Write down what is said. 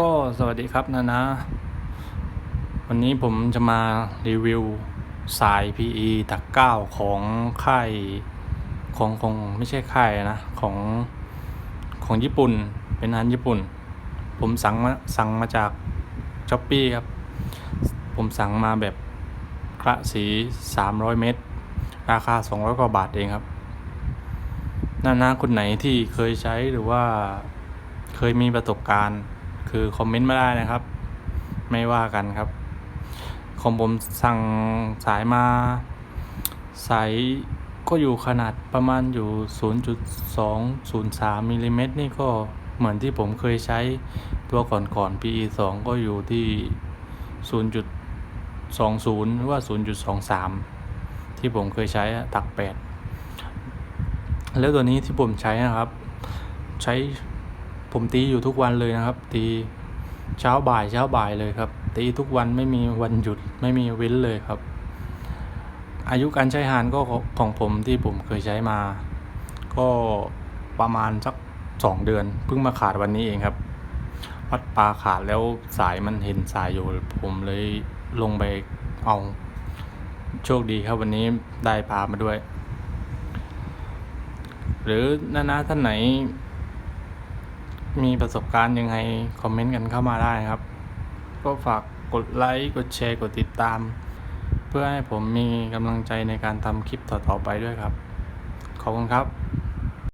ก็สวัสดีครับนะนะ วันนี้ผมจะมารีวิวสาย PE ตักเก้าของค่ายของของไม่ใช่ค่ายนะ ของของญี่ปุ่นเป็นอาหารญี่ปุ่น ผมสั่งมาสั่งมาจากช้อปปี้ครับ ผมสั่งมาแบบกระสี 300 เมตร ราคา 200 กว่าบาทเองครับนานาคนไหนที่เคยใช้หรือว่าเคยมีประสบการณ์ คือคอมเมนต์มาได้นะครับ ไม่ว่ากันครับของผมสั่งสายมา สายก็อยู่ขนาดประมาณอยู่ 0.203มิลลิเมตรนี่ก็เหมือนที่ผมเคยใช้ตัวก่อนๆ PE 2ก็อยู่ที่ 0.20 หรือว่า 0.23 ที่ผมเคยใช้ตัก 8 แล้วตัวนี้ที่ผมใช้นะครับ ใช้ ผมตีอยู่ทุกวันเลยนะครับ ตีเช้าบ่ายเช้าบ่ายเลยครับ ตีทุกวันไม่มีวันหยุดไม่มีเว้นเลยครับ อายุการใช้งานก็ของของผมที่ผมเคยใช้มา ก็ประมาณสักสองเดือนเพิ่งมาขาดวันนี้เองครับวัดปลาขาดแล้วสายมันเห็นสายอยู่ ผมเลยลงไปเอาโชคดีครับวันนี้ได้ปลามาด้วย หรือนานาท่านไหน มีประสบการณ์ยังไง คอมเมนต์กันเข้ามาได้ครับ ก็ฝากกดไลค์ กดแชร์ กดติดตาม เพื่อให้ผมมีกำลังใจในการทำคลิปต่อๆไปด้วยครับ ขอบคุณครับ